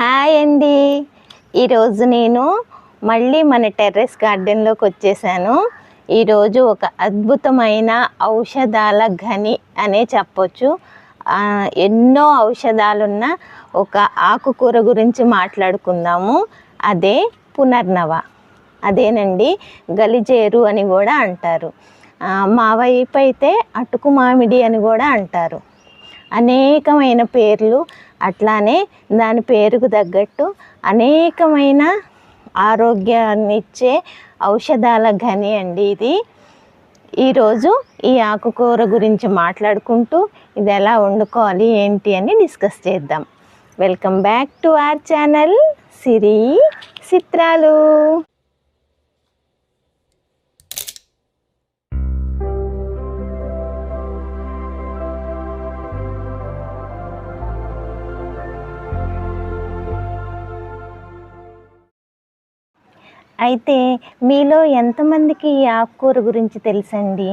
Hi అండి. ఈరోజు నేను మళ్ళీ మన టెర్రస్ గార్డెన్లోకి వచ్చేసాను. ఈరోజు ఒక అద్భుతమైన ఔషధాల గని అనే చెప్పొచ్చు. ఎన్నో ఔషధాలున్న ఒక ఆకుకూర గురించి మాట్లాడుకుందాము. అదే పునర్నవ. అదేనండి గలిజేరు అని కూడా అంటారు. మా వైపు అయితే అటుకు మామిడి అని కూడా అంటారు. అనేకమైన పేర్లు అట్లానే దాని పేరుకు తగ్గట్టు అనేకమైన ఆరోగ్యాన్ని ఇచ్చే ఔషధాల గని అండి ఇది. ఈరోజు ఈ ఆకుకూర గురించి మాట్లాడుకుంటూ ఇది ఎలా వండుకోవాలి ఏంటి అని డిస్కస్ చేద్దాం. Welcome back to our channel Siri Chitralu. అయితే మీలో ఎంతమందికి ఈ ఆకుకూర గురించి తెలుసండి?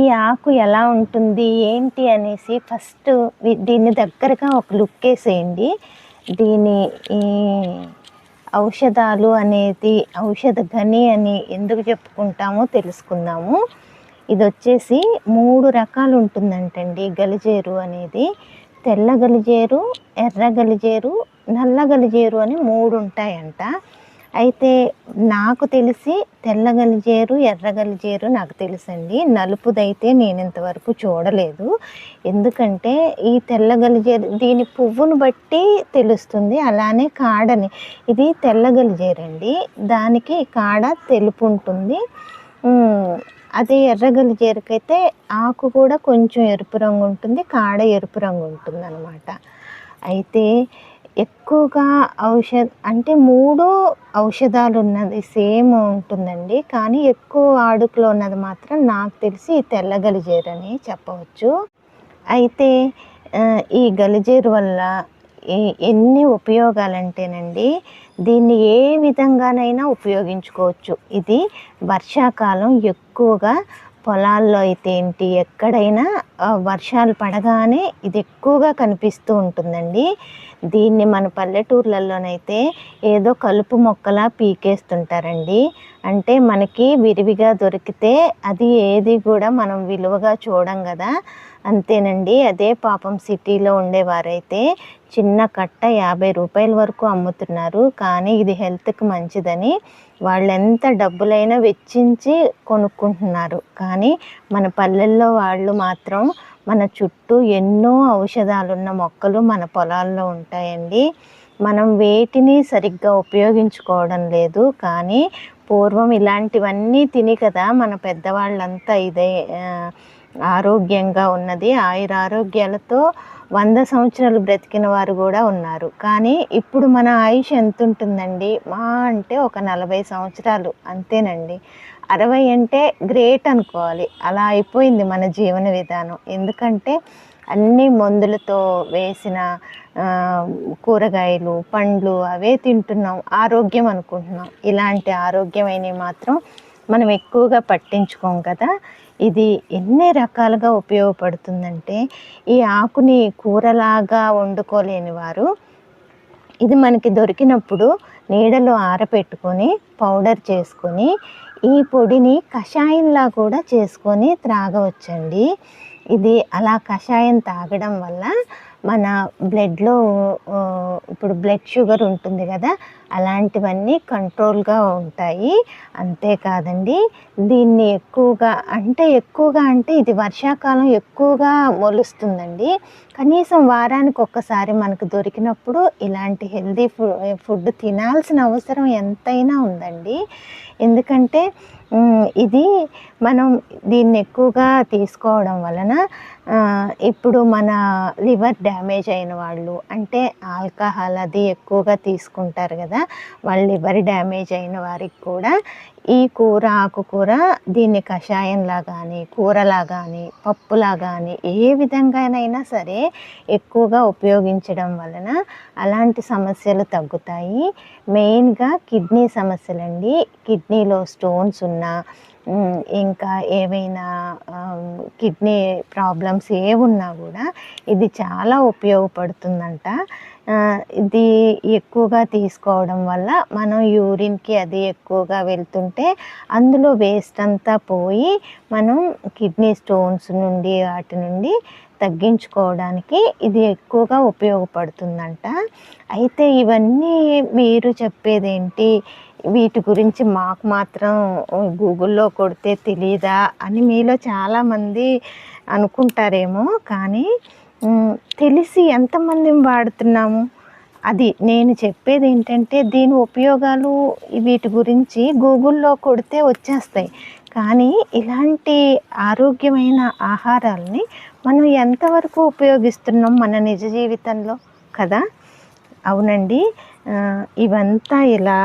ఈ ఆకు ఎలా ఉంటుంది ఏంటి అనేసి ఫస్ట్ దీన్ని దగ్గరగా ఒక లుక్ వేసేయండి. దీని ఈ ఔషధాలు అనేది ఔషధ గని అని ఎందుకు చెప్పుకుంటామో తెలుసుకుందాము. ఇది వచ్చేసి మూడు రకాలు ఉంటుందంటండి గలిజేరు అనేది. తెల్ల గలిజేరు ఎర్ర గలిజేరు నల్ల గలిజేరు అని మూడు ఉంటాయంట. అయితే నాకు తెలిసి తెల్లగలిజేరు ఎర్రగలిజేరు నాకు తెలుసండి. నలుపుదైతే నేను ఇంతవరకు చూడలేదు. ఎందుకంటే ఈ తెల్లగలిజేరు దీని పువ్వును బట్టి తెలుస్తుంది. అలానే కాడని. ఇది తెల్లగలిజేరండి దానికి కాడ తెలుపు ఉంటుంది. అదే ఎర్రగలిజేరుకైతే ఆకు కూడా కొంచెం ఎరుపు రంగు ఉంటుంది కాడ ఎరుపు రంగు ఉంటుంది అయితే ఎక్కువగా ఔషధ అంటే మూడు ఔషధాలు ఉన్నది సేమ్ ఉంటుందండి. కానీ ఎక్కువ వాడుకలో ఉన్నది మాత్రం నాకు తెలిసి ఈ తెల్ల గలిజేరు అని చెప్పవచ్చు. అయితే ఈ గలిజేరు వల్ల ఎన్ని ఉపయోగాలంటేనండి దీన్ని ఏ విధంగానైనా ఉపయోగించుకోవచ్చు. ఇది వర్షాకాలం ఎక్కువగా పొలాల్లో అయితే ఏంటి ఎక్కడైనా వర్షాలు పడగానే ఇది ఎక్కువగా కనిపిస్తూ ఉంటుందండి. దీన్ని మన పల్లెటూర్లలోనైతే ఏదో కలుపు మొక్కలా పీకేస్తుంటారండి. అంటే మనకి విరివిగా దొరికితే అది ఏది కూడా మనం విలువగా చూడం కదా. అంతేనండి. అదే పాపం సిటీలో ఉండేవారైతే చిన్న కట్ట యాభై రూపాయల వరకు అమ్ముతున్నారు. కానీ ఇది హెల్త్కి మంచిదని వాళ్ళు ఎంత డబ్బులైనా వెచ్చించి కొనుక్కుంటున్నారు. కానీ మన పల్లెల్లో వాళ్ళు మాత్రం మన చుట్టూ ఎన్నో ఔషధాలున్న మొక్కలు మన పొలాల్లో ఉంటాయండి. మనం వేటిని సరిగ్గా ఉపయోగించుకోవడం లేదు. కానీ పూర్వం ఇలాంటివన్నీ తిని కదా మన పెద్దవాళ్ళంతా ఇదే ఆరోగ్యంగా ఉన్నది. ఆయుర ఆరోగ్యాలతో వంద సంవత్సరాలు బ్రతికిన వారు కూడా ఉన్నారు. కానీ ఇప్పుడు మన ఆయుష్ ఎంత ఉంటుందండి మా అంటే ఒక నలభై సంవత్సరాలు అంతేనండి. అరవై అంటే గ్రేట్ అనుకోవాలి. అలా అయిపోయింది మన జీవన విధానం. ఎందుకంటే అన్ని మందులతో వేసిన కూరగాయలు పండ్లు అవే తింటున్నాం. ఆరోగ్యం అనుకుంటున్నాం. ఇలాంటి ఆరోగ్యమైనవి మాత్రం మనం ఎక్కువగా పట్టించుకోం కదా. ఇది ఎన్ని రకాలుగా ఉపయోగపడుతుందంటే ఈ ఆకుని కూరలాగా వండుకోలేని వారు ఇది మనకి దొరికినప్పుడు నీడలో ఆరబెట్టుకొని పౌడర్ చేసుకొని ఈ పొడిని కషాయంలా కూడా చేసుకొని త్రాగవచ్చండి. ఇది అలా కషాయం తాగడం వల్ల మన బ్లడ్లో ఇప్పుడు బ్లడ్ షుగర్ ఉంటుంది కదా అలాంటివన్నీ కంట్రోల్గా ఉంటాయి. అంతేకాదండి దీన్ని ఎక్కువగా అంటే ఎక్కువగా అంటే ఇది వర్షాకాలం ఎక్కువగా మొలుస్తుందండి. కనీసం వారానికి ఒక్కసారి మనకు దొరికినప్పుడు ఇలాంటి హెల్దీ ఫుడ్ తినాల్సిన అవసరం ఎంతైనా ఉందండి. ఎందుకంటే ఇది మనం దీన్ని ఎక్కువగా తీసుకోవడం వలన ఇప్పుడు మన లివర్ డ్యామేజ్ అయిన వాళ్ళు అంటే ఆల్కహాల్ అది ఎక్కువగా తీసుకుంటారు కదా వాళ్ళ లివర్ డ్యామేజ్ అయిన వారికి కూడా ఈ కూర ఆకుకూర దీన్ని కషాయంలా కానీ కూరలా కానీ పప్పులా కానీ ఏ విధంగానైనా సరే ఎక్కువగా ఉపయోగించడం వలన అలాంటి సమస్యలు తగ్గుతాయి. మెయిన్గా కిడ్నీ సమస్యలండి. కిడ్నీలో స్టోన్స్ ఉన్నా ఇంకా ఏవైనా కిడ్నీ ప్రాబ్లమ్స్ ఏ ఉన్నా కూడా ఇది చాలా ఉపయోగపడుతుందంట. ఇది ఎక్కువగా తీసుకోవడం వల్ల మనం యూరిన్కి అది ఎక్కువగా వెళ్తుంటే అందులో వేస్ట్ అంతా పోయి మనం కిడ్నీ స్టోన్స్ నుండి వాటి నుండి తగ్గించుకోవడానికి ఇది ఎక్కువగా ఉపయోగపడుతుందంట. అయితే ఇవన్నీ మీరు చెప్పేదేంటి? వీటి గురించి మాకు మాత్రం గూగుల్లో కొడితే తెలియదా అని మీలో చాలామంది అనుకుంటారేమో కానీ తెలిసి ఎంతమంది వాడుతున్నాము? అది నేను చెప్పేది ఏంటంటే దీని ఉపయోగాలు వీటి గురించి గూగుల్లో కొడితే వచ్చేస్తాయి. కానీ ఇలాంటి ఆరోగ్యమైన ఆహారాలని మనం ఎంతవరకు ఉపయోగిస్తున్నాం మన నిజ జీవితంలో? కదా? అవునండి. ఇవంతా ఇలా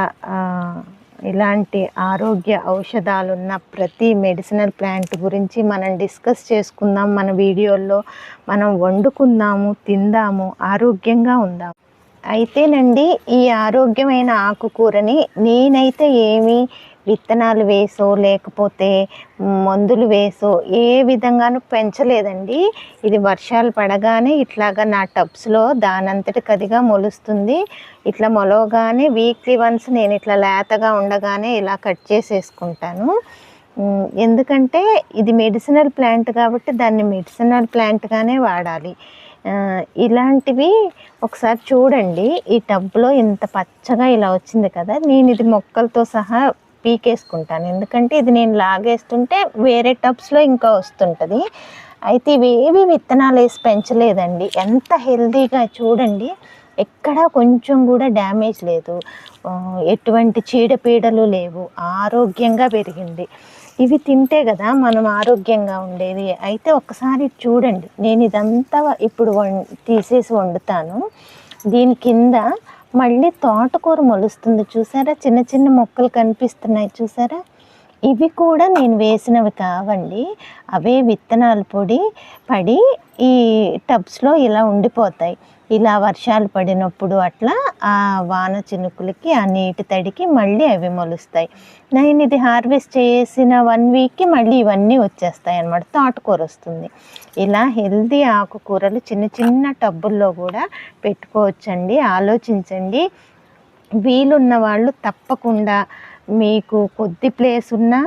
ఇలాంటి ఆరోగ్య ఔషధాలున్న ప్రతి మెడిసినల్ ప్లాంట్ గురించి మనం డిస్కస్ చేసుకుందాం. మన వీడియోల్లో మనం వండుకుందాము తిందాము ఆరోగ్యంగా ఉందాము. అయితేనండి ఈ ఆరోగ్యమైన ఆకుకూరని నేనైతే ఏమి విత్తనాలు వేసో లేకపోతే మందులు వేసో ఏ విధంగానూ పెంచలేదండి. ఇది వర్షాలు పడగానే ఇట్లాగా నా టబ్స్లో దానంతటి కదిగా మొలుస్తుంది. ఇట్లా మొలవగానే వీక్లీ వన్స్ నేను ఇట్లా లేతగా ఉండగానే ఇలా కట్ చేసేసుకుంటాను. ఎందుకంటే ఇది మెడిసినల్ ప్లాంట్ కాబట్టి దాన్ని మెడిసినల్ ప్లాంట్గానే వాడాలి. ఇలాంటివి ఒకసారి చూడండి. ఈ టబ్లో ఇంత పచ్చగా ఇలా వచ్చింది కదా నేను ఇది మొక్కలతో సహా పీకేసుకుంటాను. ఎందుకంటే ఇది నేను లాగేస్తుంటే వేరే టబ్స్లో ఇంకా వస్తుంటుంది. అయితే ఇవి ఏవి విత్తనాలు వేసి పెంచలేదండి. ఎంత హెల్తీగా చూడండి ఎక్కడా కొంచెం కూడా డ్యామేజ్ లేదు. ఎటువంటి చీడపీడలు లేవు. ఆరోగ్యంగా పెరిగింది. ఇవి తింటే కదా మనం ఆరోగ్యంగా ఉండేది. అయితే ఒకసారి చూడండి. నేను ఇదంతా ఇప్పుడు వం తీసేసి వండుతాను. దీని కింద మళ్ళీ తోటకూర మొలుస్తుంది. చూసారా? చిన్న చిన్న మొక్కలు కనిపిస్తున్నాయి. చూసారా? ఇవి కూడా నేను వేసినవి కావండి. అవే విత్తనాల పొడి పడి ఈ టబ్స్లో ఇలా ఉండిపోతాయి. ఇలా వర్షాలు పడినప్పుడు అట్లా ఆ వాన చినుకులకి ఆ నీటి తడికి మళ్ళీ అవి మొలుస్తాయి. నేను ఇది హార్వెస్ట్ చేసిన వన్ వీక్కి మళ్ళీ ఇవన్నీ వచ్చేస్తాయి అనమాట తోటకూర వస్తుంది. ఇలా హెల్తీ ఆకుకూరలు చిన్న చిన్న టబ్బుల్లో కూడా పెట్టుకోవచ్చండి. ఆలోచించండి. వీలున్న వాళ్ళు తప్పకుండా మీకు కొద్ది ప్లేస్ ఉన్నా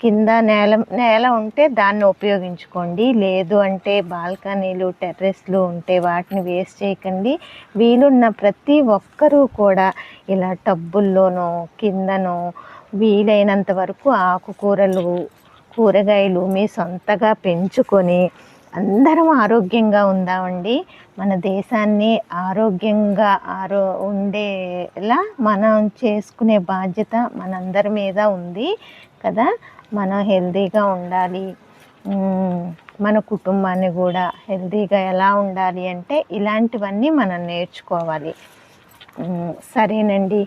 కింద నేల నేల ఉంటే దాన్ని ఉపయోగించుకోండి. లేదు అంటే బాల్కనీలు టెర్రస్లు ఉంటే వాటిని వేస్ట్ చేయకండి. వీలున్న ప్రతి ఒక్కరూ కూడా ఇలా టబ్బుల్లోనో కిందనో వీలైనంత వరకు ఆకుకూరలు కూరగాయలు మీ సొంతగా పెంచుకొని అందరం ఆరోగ్యంగా ఉందామండి. మన దేశాన్ని ఆరోగ్యంగా ఆరో ఉండేలా మనం చేసుకునే బాధ్యత మనందరి మీద ఉంది కదా. మనం హెల్తీగా ఉండాలి. మన కుటుంబాన్ని కూడా హెల్తీగా ఎలా ఉండాలి అంటే ఇలాంటివన్నీ మనం నేర్చుకోవాలి. సరేనండి.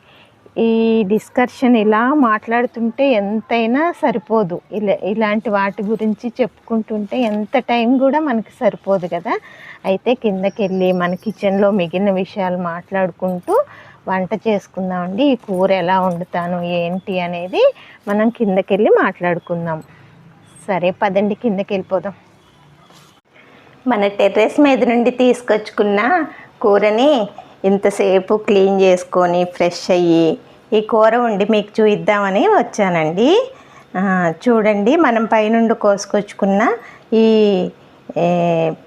ఈ డిస్కషన్ ఇలా మాట్లాడుతుంటే ఎంతైనా సరిపోదు. ఇలా ఇలాంటి వాటి గురించి చెప్పుకుంటుంటే ఎంత టైం కూడా మనకి సరిపోదు కదా. అయితే కిందకి వెళ్ళి మన కిచెన్లో మిగిలిన విషయాలు మాట్లాడుకుంటూ వంట చేసుకుందామండి. ఈ కూర ఎలా వండుతాను ఏంటి అనేది మనం కిందకెళ్ళి మాట్లాడుకుందాం. సరే పదండి కిందకి వెళ్ళిపోదాం మన టెర్రస్ మీద నుండి తీసుకొచ్చుకున్న కూరని ఇంతసేపు క్లీన్ చేసుకొని ఫ్రెష్ అయ్యి ఈ కూర వండి మీకు చూద్దామని వచ్చానండి. చూడండి మనం పైనుండి కోసుకొచ్చుకున్న ఈ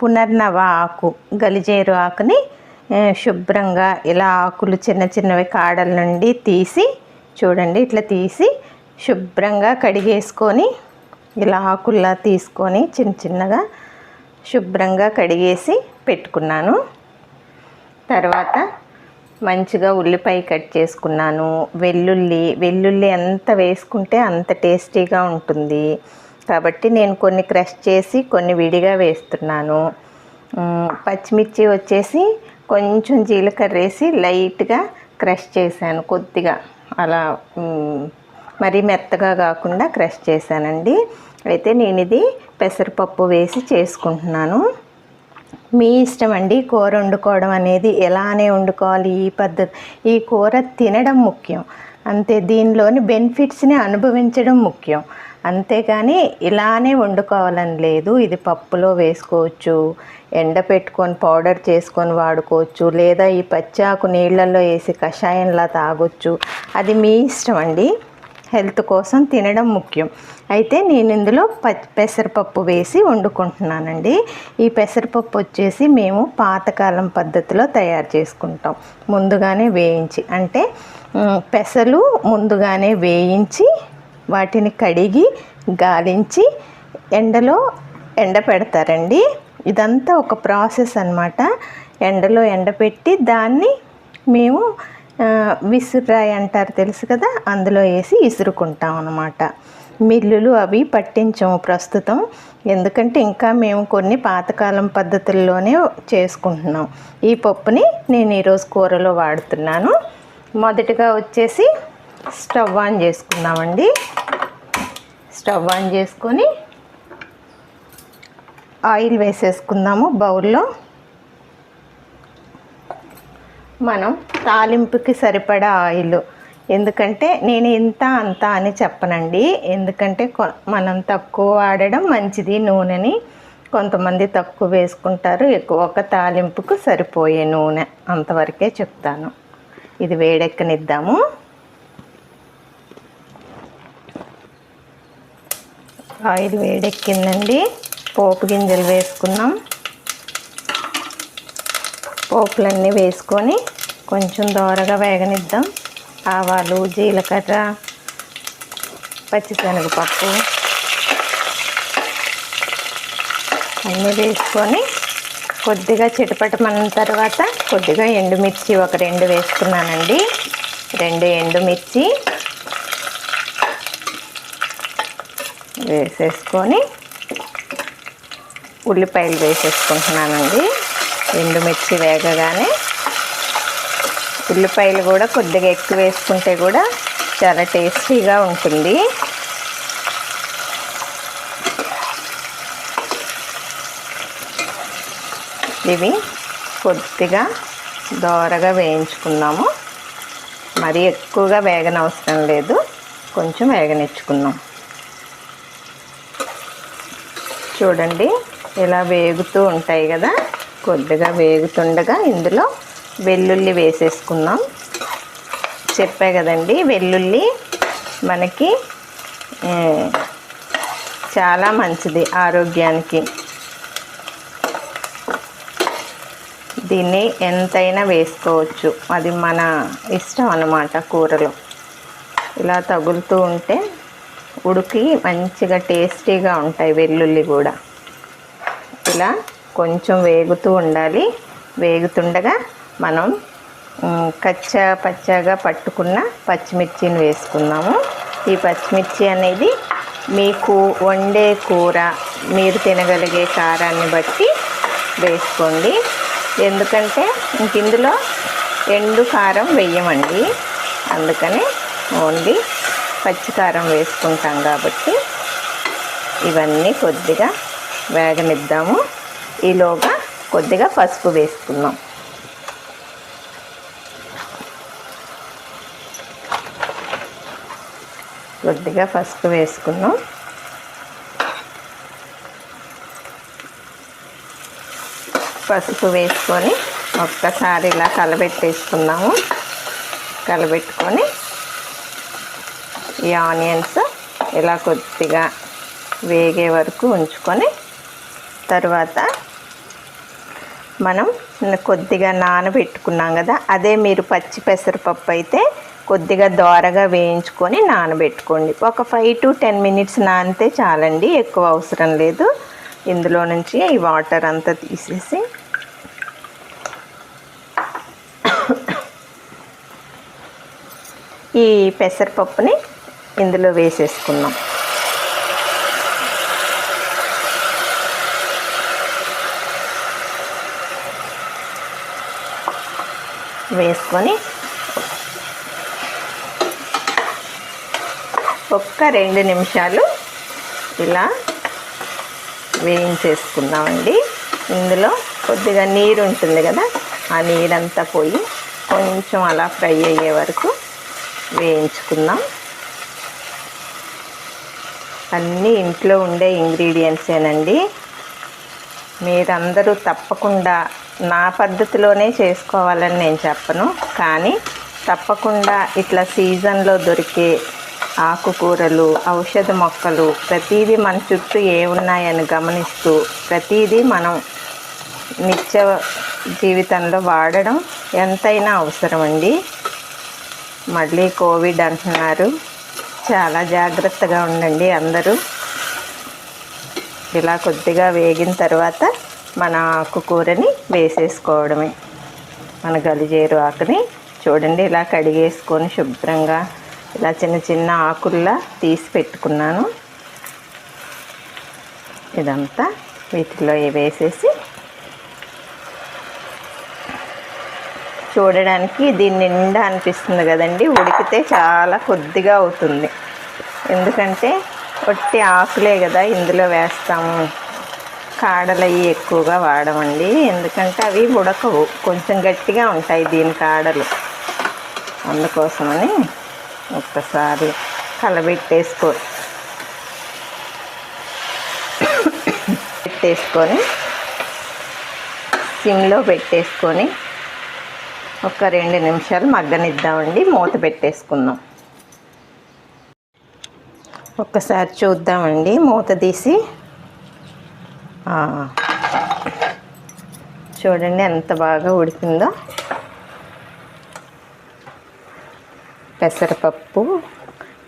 పునర్నవ ఆకు గలిజేరు ఆకుని శుభ్రంగా ఇలా ఆకులు చిన్న చిన్నవి కాడల నుండి తీసి చూడండి ఇట్లా తీసి శుభ్రంగా కడిగేసుకొని ఇలా ఆకుల్లా తీసుకొని చిన్న చిన్నగా శుభ్రంగా కడిగేసి పెట్టుకున్నాను. తర్వాత మంచిగా ఉల్లిపాయ కట్ చేసుకున్నాను. వెల్లుల్లి వెల్లుల్లి ఎంత వేసుకుంటే అంత టేస్టీగా ఉంటుంది. కాబట్టి నేను కొన్ని క్రష్ చేసి కొన్ని విడిగా వేస్తున్నాను. పచ్చిమిర్చి వచ్చేసి కొంచెం జీలకర్ర వేసి లైట్గా క్రష్ చేశాను కొద్దిగా. అలా మరీ మెత్తగా కాకుండా క్రష్ చేశానండి. అయితే నేను ఇది పెసరపప్పు వేసి చేసుకుంటున్నాను. మీ ఇష్టం అండి కూర వండుకోవడం అనేది ఎలానే వండుకోవాలి ఈ పద్ధతి ఈ కూర తినడం ముఖ్యం. అంతే దీనిలోని బెనిఫిట్స్ని అనుభవించడం ముఖ్యం. అంతేగాని ఇలానే వండుకోవాలని లేదు. ఇది పప్పులో వేసుకోవచ్చు ఎండ పెట్టుకొని పౌడర్ చేసుకొని వాడుకోవచ్చు లేదా ఈ పచ్చాకు నీళ్ళల్లో వేసి కషాయంలా తాగొచ్చు. అది మీ ఇష్టం అండి. హెల్త్ కోసం తినడం ముఖ్యం. అయితే నేను ఇందులో ప పెసరపప్పు వేసి వండుకుంటున్నానండి. ఈ పెసరపప్పు వచ్చేసి మేము పాతకాలం పద్ధతిలో తయారు చేసుకుంటాం. ముందుగానే వేయించి అంటే పెసలు ముందుగానే వేయించి వాటిని కడిగి గాలించి ఎండలో ఎండ పెడతారండి. ఇదంతా ఒక ప్రాసెస్ అన్నమాట. ఎండలో ఎండపెట్టి దాన్ని మేము విసురాయి అంటారు తెలుసు కదా? అందులో వేసి ఇసురుకుంటాం అనమాట మిల్లులు అవి పట్టించము ప్రస్తుతం. ఎందుకంటే ఇంకా మేము కొన్ని పాతకాలం పద్ధతుల్లోనే చేసుకుంటున్నాం. ఈ పప్పుని నేను ఈరోజు కూరలో వాడుతున్నాను. మొదటగా వచ్చేసి స్టవ్ ఆన్ చేసుకుందామండి. స్టవ్ ఆన్ చేసుకొని ఆయిల్ వేసేసుకుందాము బౌల్లో. మనం తాలింపుకి సరిపడా ఆయిల్. ఎందుకంటే నేను ఇంత అంత అని చెప్పనండి. ఎందుకంటే కొ- మనం తక్కువ వాడడం మంచిది నూనెని. కొంతమంది తక్కువ వేసుకుంటారు ఎక్కువ ఒక తాలింపుకు సరిపోయే నూనె అంతవరకే చెప్తాను. ఇది వేడెక్కనిద్దాము. ఆయిల్ వేడెక్కిందండి. పోపు గింజలు వేసుకున్నాం. పోపులన్నీ వేసుకొని కొంచెం దోరగా వేగనిద్దాం. ఆవాలు జీలకర్ర పచ్చిశనగపప్పు అన్నీ వేసుకొని కొద్దిగా చిటపటమన్న తర్వాత కొద్దిగా ఎండుమిర్చి ఒక రెండు వేసుకున్నానండి. రెండు ఎండుమిర్చి వేసేసుకొని ఉల్లిపాయలు వేసేసుకుంటున్నానండి. ఎండుమిర్చి వేగగానే ఉల్లిపాయలు కూడా కొద్దిగా ఎక్కువ వేసుకుంటే కూడా చాలా టేస్టీగా ఉంటుంది. ఇవి కొద్దిగా దోరగా వేయించుకున్నాము. మరీ ఎక్కువగా వేగనవసరం లేదు. కొంచెం వేగనిచ్చుకున్నాం. చూడండి ఇలా వేగుతూ ఉంటాయి కదా. కొద్దిగా వేగుతుండగా ఇందులో వెల్లుల్లి వేసేసుకుందాం. చెప్పా కదండి వెల్లుల్లి మనకి చాలా మంచిది ఆరోగ్యానికి. దీన్ని ఎంతైనా వేసుకోవచ్చు. అది మన ఇష్టం అన్నమాట కూరలో. ఇలా తగులుతూ ఉంటే ఉడికి మంచిగా టేస్టీగా ఉంటాయి వెల్లుల్లి కూడా. ఇలా కొంచెం వేగుతూ ఉండాలి. వేగుతుండగా మనం కచ్చా పచ్చాగా పట్టుకున్న పచ్చిమిర్చిని వేసుకుందాము. ఈ పచ్చిమిర్చి అనేది మీకు వండే కూర మీరు తినగలిగే కారాన్ని బట్టి వేసుకోండి. ఎందుకంటే ఇంక ఇందులో ఎండు కారం వేయమండి అందుకని ఓన్లీ పచ్చికారం వేసుకుంటాం కాబట్టి ఇవన్నీ కొద్దిగా వేగనిద్దాము. ఈలోగా కొద్దిగా పసుపు వేసుకుందాం. కొద్దిగా పసుపు వేసుకున్నాం పసుపు వేసుకొని ఒక్కసారి ఇలా కలబెట్టేసుకుందాము. కలబెట్టుకొని ఈ ఆనియన్స్ ఇలా కొద్దిగా వేగే వరకు ఉంచుకొని తర్వాత మనం కొద్దిగా నానబెట్టుకున్నాం కదా అదే మీరు పచ్చి పెసరపప్పు అయితే కొద్దిగా దోరగా వేయించుకొని నానబెట్టుకోండి. ఒక ఫైవ్ టు టెన్ మినిట్స్ నానితే చాలండి ఎక్కువ అవసరం లేదు. ఇందులో నుంచి ఈ వాటర్ అంతా తీసేసి ఈ పెసరపప్పుని ఇందులో వేసేసుకున్నాం. వేసుకొని ఒక్క రెండు నిమిషాలు ఇలా వేయించేసుకుందామండి. ఇందులో కొద్దిగా నీరు ఉంటుంది కదా ఆ నీరంతా పోయి కొంచెం అలా ఫ్రై అయ్యే వరకు వేయించుకుందాం. అన్నీ ఇంట్లో ఉండే ఇంగ్రీడియంట్సేనండి మీరందరూ తప్పకుండా నా పద్ధతిలోనే చేసుకోవాలని నేను చెప్పను. కానీ తప్పకుండా ఇట్లా సీజన్లో దొరికే ఆకుకూరలు ఔషధ మొక్కలు ప్రతిదీ మన చుట్టూ ఏమున్నాయని గమనిస్తూ ప్రతిదీ మనం నిత్య జీవితంలో వాడడం ఎంతైనా అవసరం అండి మళ్ళీ కోవిడ్ అంటున్నారు. చాలా జాగ్రత్తగా ఉండండి అందరూ. ఇలా కొద్దిగా వేగిన తర్వాత మన ఆకుకూరని వేసేసుకోవడమే. మన గలిజేరు ఆకుని చూడండి ఇలా కడిగేసుకొని శుభ్రంగా ఇలా చిన్న చిన్న ఆకుల్లా తీసి పెట్టుకున్నాను. ఇదంతా వీటిలో వేసేసి చూడడానికి దీని నిండా అనిపిస్తుంది కదండి. ఉడికితే చాలా కొద్దిగా అవుతుంది. ఎందుకంటే ఒట్టి ఆకులే కదా ఇందులో వేస్తాము. కాడలు అవి ఎక్కువగా వాడమండి. ఎందుకంటే అవి ఉడకవు. కొంచెం గట్టిగా ఉంటాయి దీని కాడలు. అందుకోసమని ఒక్కసారి కలబెట్టేసుకో పెట్టేసుకొని సిమ్లో పెట్టేసుకొని ఒక రెండు నిమిషాలు మగ్గనిద్దామండి. మూత పెట్టేసుకుందాం. ఒక్కసారి చూద్దామండి. మూత తీసి. చూడండి ఎంత బాగా ఉడికిందో. పెసరపప్పు.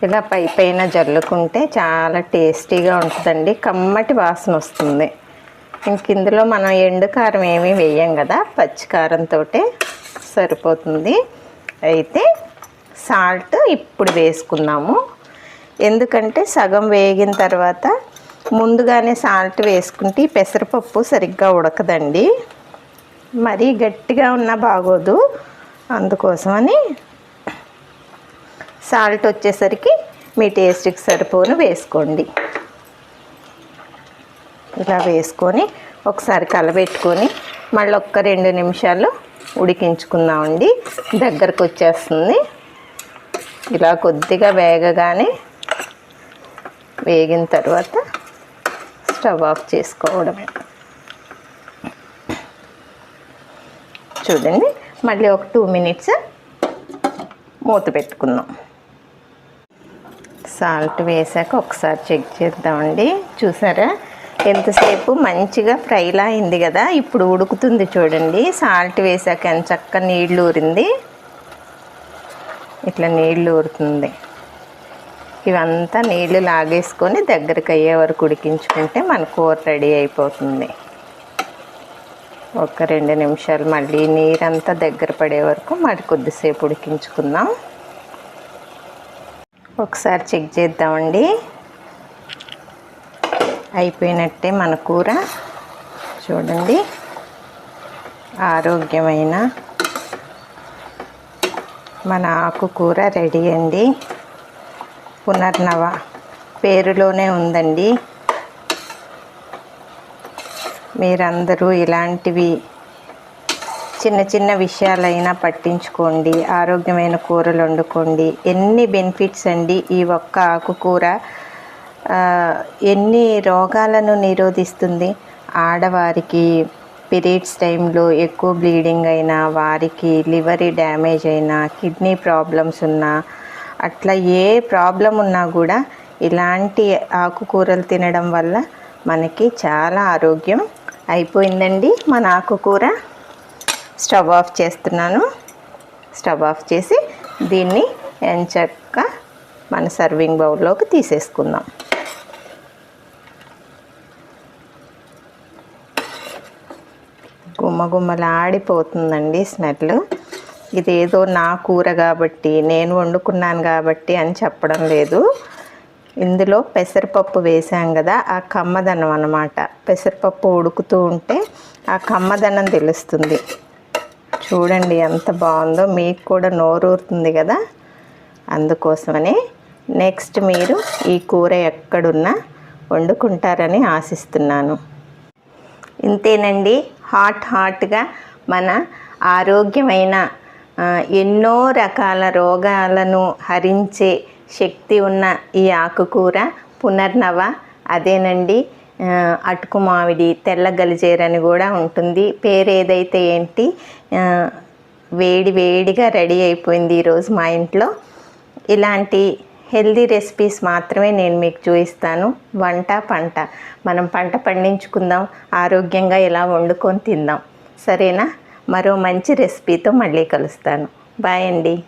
ఇలా పై పైన జల్లుకుంటే చాలా టేస్టీగా ఉంటుందండి. కమ్మటి వాసన వస్తుంది. ఇంక ఇందులో మనం ఎండు కారం ఏమీ వేయం కదా. పచ్చికారంతో సరిపోతుంది. అయితే సాల్ట్ ఇప్పుడు వేసుకుందాము. ఎందుకంటే సగం వేగిన తర్వాత ముందుగానే సాల్ట్ వేసుకుంటే ఈ పెసరపప్పు సరిగ్గా ఉడకదండి. మరీ గట్టిగా ఉన్నా బాగోదు. అందుకోసమని సాల్ట్ వచ్చేసరికి మీ టేస్ట్కి సరిపోను వేసుకోండి. ఇలా వేసుకొని ఒకసారి కలబెట్టుకొని మళ్ళీ ఒక్క రెండు నిమిషాలు ఉడికించుకుందామండి. దగ్గరకు వచ్చేస్తుంది ఇలా కొద్దిగా వేగగానే వేగిన తర్వాత స్టవ్ ఆఫ్ చేసుకోవడమే. చూడండి మళ్ళీ ఒక టూ మినిట్స్ మూత పెట్టుకుందాం. సాల్ట్ వేసాక ఒకసారి చెక్ చేద్దామండి. చూసారా? ఎంతసేపు మంచిగా ఫ్రైలా అయింది కదా ఇప్పుడు ఉడుకుతుంది చూడండి. సాల్ట్ వేసాక ఎంత చక్క నీళ్ళు ఊరింది. ఇట్లా నీళ్ళు ఊరుతుంది. ఇవంతా నీళ్ళు లాగేసుకొని దగ్గరికి అయ్యే వరకు ఉడికించుకుంటే మన కూర రెడీ అయిపోతుంది. ఒక రెండు నిమిషాలు మళ్ళీ నీరంతా దగ్గర పడే వరకు మరి కొద్దిసేపు ఉడికించుకుందాం. ఒకసారి చెక్ చేద్దామండి. అయిపోయినట్టే మన కూర. చూడండి. ఆరోగ్యమైన మన ఆకుకూర రెడీ అండి. పునర్నవ పేరులోనే ఉందండి. మీరందరూ ఇలాంటివి చిన్న చిన్న విషయాలైనా పట్టించుకోండి ఆరోగ్యమైన కూరలు వండుకోండి. ఎన్ని బెనిఫిట్స్ అండి ఈ ఒక్క ఆకుకూర. ఎన్ని రోగాలను నిరోధిస్తుంది? ఆడవారికి పీరియడ్స్ టైంలో ఎక్కువ బ్లీడింగ్ అయినా వారికి లివరీ డ్యామేజ్ అయినా కిడ్నీ ప్రాబ్లమ్స్ ఉన్నా అట్లా ఏ ప్రాబ్లం ఉన్నా కూడా ఇలాంటి ఆకుకూరలు తినడం వల్ల మనకి చాలా ఆరోగ్యం అయిపోయిందండి. మన ఆకుకూర స్టవ్ ఆఫ్ చేస్తున్నాను. స్టవ్ ఆఫ్ చేసి దీన్ని ఎంచక్క మన సర్వింగ్ బౌల్లోకి తీసేసుకుందాం. గుమ్మగుమ్మలాడిపోతుందండి స్మెల్. ఇదేదో నా కూర కాబట్టి నేను వండుకున్నాను కాబట్టి అని చెప్పడం లేదు. ఇందులో పెసరపప్పు వేసాం కదా ఆ కమ్మదనం అన్నమాట. పెసరపప్పు ఉడుకుతూ ఉంటే ఆ కమ్మదనం తెలుస్తుంది. చూడండి ఎంత బాగుందో మీకు కూడా నోరూరుతుంది కదా. అందుకోసమని నెక్స్ట్ మీరు ఈ కూర ఎక్కడున్నా వండుకుంటారని ఆశిస్తున్నాను. ఇంతేనండి. హాట్ హాట్గా మన ఆరోగ్యమైన ఎన్నో రకాల రోగాలను హరించే శక్తి ఉన్న ఈ ఆకుకూర పునర్నవ అదేనండి. అటుకు మామిడి తెల్ల గలిజేరని కూడా ఉంటుంది. పేరు ఏదైతే ఏంటి వేడి వేడిగా రెడీ అయిపోయింది ఈరోజు మా ఇంట్లో. ఇలాంటి హెల్దీ రెసిపీస్ మాత్రమే నేను మీకు చూపిస్తాను. వంట పంట. మనం పంట పండించుకుందాం ఆరోగ్యంగా ఇలా వండుకొని తిందాం. సరేనా? మరో మంచి రెసిపీతో మళ్ళీ కలుస్తాను. బాయ్ అండి.